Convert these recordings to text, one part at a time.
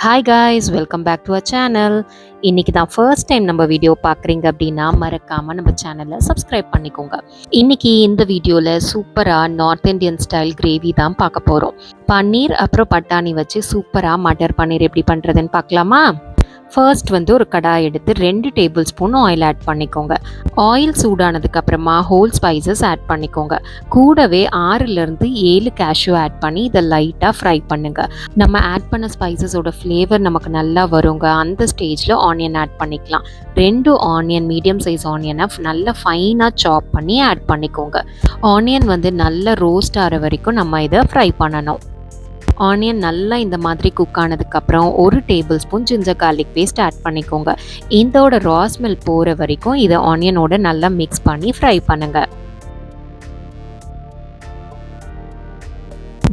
Hi guys welcome back to a channel இன்னைக்கு தான் first time நம்ம வீடியோ பார்க்குறீங்க அப்படின்னா மறக்காமல் நம்ம சேனலை சப்ஸ்கிரைப் பண்ணிக்கோங்க. இன்னைக்கு இந்த வீடியோவில் சூப்பராக நார்த் இந்தியன் ஸ்டைல் கிரேவி தான் பார்க்க போகிறோம் பன்னீர் அப்புறம் பட்டாணி வச்சு சூப்பராக மட்டர் பன்னீர் எப்படி பண்ணுறதுன்னு பார்க்கலாமா? ஃபர்ஸ்ட் வந்து ஒரு கடாய் எடுத்து ரெண்டு டேபிள் ஸ்பூன் ஆயில் ஆட் பண்ணிக்கோங்க. ஆயில் சூடானதுக்கு அப்புறமா ஹோல் ஸ்பைசஸ் ஆட் பண்ணிக்கோங்க. கூடவே ஆறுலேருந்து ஏழு கேஷ்யூ ஆட் பண்ணி இதை லைட்டாக ஃப்ரை பண்ணுங்க. நம்ம ஆட் பண்ண ஸ்பைசஸோட ஃப்ளேவர் நமக்கு நல்லா வருங்க. அந்த ஸ்டேஜில் ஆனியன் ஆட் பண்ணிக்கலாம். ரெண்டு ஆனியன் மீடியம் சைஸ் ஆனியனை நல்லா ஃபைனாக சாப் பண்ணி ஆட் பண்ணிக்கோங்க. ஆனியன் வந்து நல்லா ரோஸ்ட் ஆகிற வரைக்கும் நம்ம இதை ஃப்ரை பண்ணணும். ஆனியன் நல்லா இந்த மாதிரி குக் ஆனதுக்கப்புறம் ஒரு tablespoon ginger garlic paste add பண்ணிக்கோங்க. இதோட ரா ஸ்மெல் போகிற வரைக்கும் இதை ஆனியனோட நல்லா மிக்ஸ் பண்ணி ஃப்ரை பண்ணுங்கள்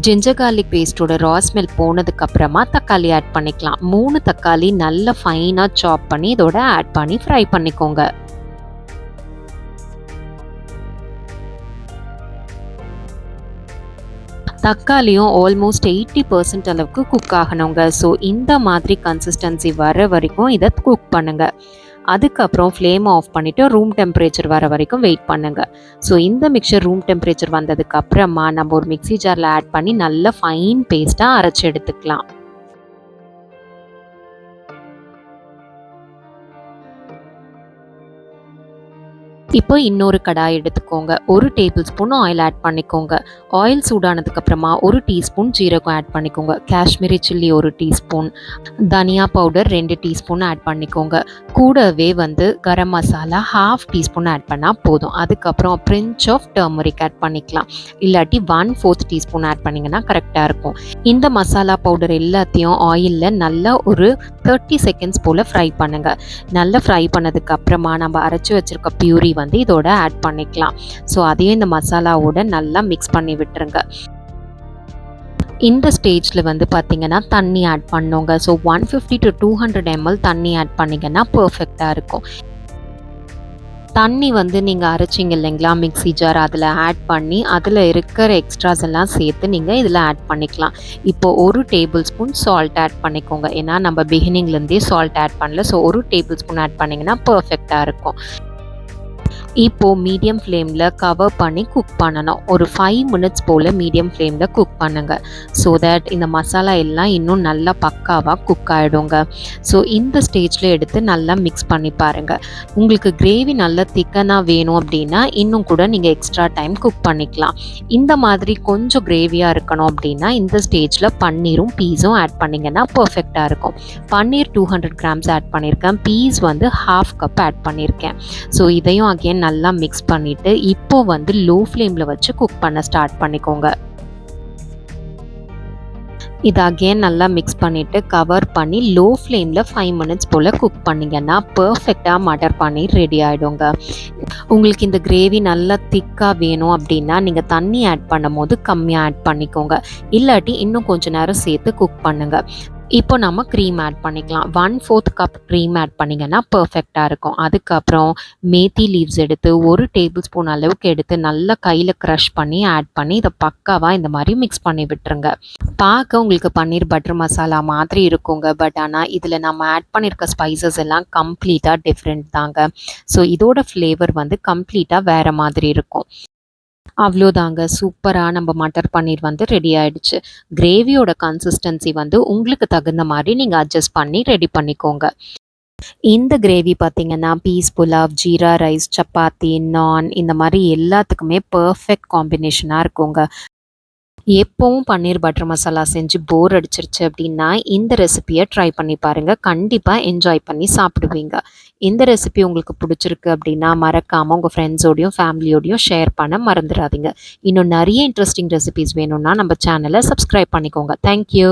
ஜிஞ்சர் கார்லிக் பேஸ்ட்டோட ரா ஸ்மெல் போனதுக்கப்புறமா தக்காளி ஆட் பண்ணிக்கலாம். மூணு தக்காளி நல்லா ஃபைனாக சாப் பண்ணி இதோட ஆட் பண்ணி ஃப்ரை பண்ணிக்கோங்க. தக்காளியும் ஆல்மோஸ்ட் எயிட்டி பர்சன்ட் அளவுக்கு குக் ஆகணுங்க. ஸோ இந்த மாதிரி கன்சிஸ்டன்சி வர வரைக்கும் இதை குக் பண்ணுங்கள் அதுக்கப்புறம் ஃப்ளேமை ஆஃப் பண்ணிவிட்டு ரூம் டெம்பரேச்சர் வர வரைக்கும் வெயிட் பண்ணுங்கள் ஸோ இந்த மிக்சர் ரூம் டெம்பரேச்சர் வந்ததுக்கப்புறமா நம்ம ஒரு மிக்சி ஜாரில் ஆட் பண்ணி நல்ல ஃபைன் பேஸ்ட்டாக அரைச்சி எடுத்துக்கலாம். இப்போ இன்னொரு கடாய் எடுத்துக்கோங்க. ஒரு டேபிள் ஸ்பூன் ஆயில் ஆட் பண்ணிக்கோங்க. ஆயில் சூடானதுக்கப்புறமா ஒரு டீஸ்பூன் ஜீரகம் ஆட் பண்ணிக்கோங்க. காஷ்மீரி சில்லி ஒரு டீஸ்பூன் தனியா பவுடர் ரெண்டு டீஸ்பூன் ஆட் பண்ணிக்கோங்க. கூடவே வந்து garam masala half teaspoon add பண்ணால் போதும். அதுக்கப்புறம் பிரிஞ்ச் ஆஃப் டர்மரிக் ஆட் பண்ணிக்கலாம். இல்லாட்டி ஒன் ஃபோர்த் டீஸ்பூன் ஆட் பண்ணிங்கன்னா கரெக்டாக இருக்கும். இந்த மசாலா பவுடர் எல்லாத்தையும் ஆயிலில் நல்லா ஒரு தேர்ட்டி செகண்ட்ஸ் போல் ஃப்ரை பண்ணுங்கள் நல்லா ஃப்ரை பண்ணதுக்கப்புறமா நம்ம அரைச்சி வச்சுருக்க பியூரி வந்து இதோட ஆட் பண்ணிக்கலாம். ஸோ அதையும் இந்த மசாலாவோட நல்லா மிக்ஸ் பண்ணி விட்டுருங்க. இந்த ஸ்டேஜில் வந்து பார்த்தீங்கன்னா தண்ணி ஆட் பண்ணுங்க. So one fifty to two hundred ML தண்ணி ஆட் பண்ணிங்கன்னா பர்ஃபெக்டாக இருக்கும். தண்ணி வந்து நீங்கள் அரைச்சிங்க இல்லைங்களா? மிக்ஸி ஜார் அதில் ஆட் பண்ணி அதில் இருக்கிற எக்ஸ்ட்ராஸ் எல்லாம் சேர்த்து நீங்கள் இதில் ஆட் பண்ணிக்கலாம். இப்போ ஒரு டேபிள் ஸ்பூன் சால்ட் ஆட் பண்ணிக்கோங்க. ஏன்னா நம்ம பிகினிங்லேருந்தே சால்ட் ஆட் பண்ணல. ஸோ ஒரு டேபிள் ஸ்பூன் ஆட் பண்ணிங்கன்னா பர்ஃபெக்டாக இருக்கும். இப்போது மீடியம் ஃப்ளேமில் கவர் பண்ணி குக் பண்ணணும். ஒரு ஃபைவ் மினிட்ஸ் போல் மீடியம் ஃப்ளேமில் குக் பண்ணுங்கள் ஸோ தட் இந்த மசாலா எல்லாம் இன்னும் நல்லா பக்காவாக குக் ஆகிடுங்க ஸோ இந்த ஸ்டேஜில் எடுத்து நல்லா மிக்ஸ் பண்ணி பாருங்கள் உங்களுக்கு கிரேவி நல்லா திக்கனாக வேணும் அப்படின்னா இன்னும் கூட நீங்கள் எக்ஸ்ட்ரா டைம் குக் பண்ணிக்கலாம். இந்த மாதிரி கொஞ்சம் கிரேவியாக இருக்கணும் அப்படின்னா இந்த ஸ்டேஜில் பன்னீரும் பீஸும் ஆட் பண்ணிங்கன்னா பர்ஃபெக்டாக இருக்கும். Paneer two hundred grams add பண்ணியிருக்கேன் பீஸ் வந்து ஹாஃப் கப் ஆட் பண்ணியிருக்கேன் ஸோ இதையும் அகெயின் நல்லா மிக்ஸ் பண்ணிவிட்டு இப்போ வந்து லோ ஃப்ளேமில் வச்சு குக் பண்ண ஸ்டார்ட் பண்ணிக்கோங்க. இது அகெயின் நல்லா மிக்ஸ் பண்ணிவிட்டு கவர் பண்ணி லோ ஃப்ளேமில் ஃபைவ் மினிட்ஸ் போல் குக் பண்ணிங்கன்னா பர்ஃபெக்டாக மட்டர் பன்னீர் ரெடி ஆகிடுங்க உங்களுக்கு இந்த கிரேவி நல்லா திக்காக வேணும் அப்படின்னா நீங்கள் தண்ணி ஆட் பண்ணும் போது கம்மியாக ஆட் பண்ணிக்கோங்க. இல்லாட்டி இன்னும் கொஞ்சம் நேரம் சேர்த்து குக் பண்ணுங்கள் இப்போ நம்ம க்ரீம் ஆட் பண்ணிக்கலாம். One fourth cup cream add பண்ணிங்கன்னா பர்ஃபெக்டாக இருக்கும். அதுக்கப்புறம் மேத்தி லீவ்ஸ் எடுத்து ஒரு டேபிள் ஸ்பூன் அளவுக்கு எடுத்து நல்லா கையில் க்ரஷ் பண்ணி ஆட் பண்ணி இதை பக்காவாக இந்த மாதிரி மிக்ஸ் பண்ணி விட்டுருங்க. பார்க்க உங்களுக்கு பன்னீர் பட்டர் மசாலா மாதிரி இருக்குங்க. பட் ஆனால் இதில் நம்ம ஆட் பண்ணியிருக்க ஸ்பைசஸ் எல்லாம் கம்ப்ளீட்டாக டிஃப்ரெண்ட் தாங்க. ஸோ இதோட ஃப்ளேவர் வந்து கம்ப்ளீட்டாக வேறு மாதிரி இருக்கும். அவ்வளோதாங்க. சூப்பராக நம்ம மட்டர் பன்னீர் வந்து ரெடி ஆகிடுச்சு கிரேவியோட கன்சிஸ்டன்சி வந்து உங்களுக்கு தகுந்த மாதிரி நீங்கள் அட்ஜஸ்ட் பண்ணி ரெடி பண்ணிக்கோங்க. இந்த கிரேவி பார்த்தீங்கன்னா பீஸ் புலாவ் ஜீரா ரைஸ் சப்பாத்தி நான் இந்த மாதிரி எல்லாத்துக்குமே பர்ஃபெக்ட் காம்பினேஷனாக இருக்குங்க. எப்போவும் பன்னீர் பட்டர் மசாலா செஞ்சு போர் அடிச்சிருச்சு அப்படின்னா இந்த ரெசிபியை ட்ரை பண்ணி பாருங்கள் கண்டிப்பாக என்ஜாய் பண்ணி சாப்பிடுவீங்க. இந்த ரெசிபி உங்களுக்கு பிடிச்சிருக்கு அப்படின்னா மறக்காமல் உங்கள் ஃப்ரெண்ட்ஸோடையும் ஃபேமிலியோடையும் ஷேர் பண்ண மறந்துடாதீங்க. இன்னும் நிறைய இன்ட்ரெஸ்டிங் ரெசிபிஸ் வேணும்னா நம்ம சேனலை சப்ஸ்கிரைப் பண்ணிக்கோங்க. தேங்க்யூ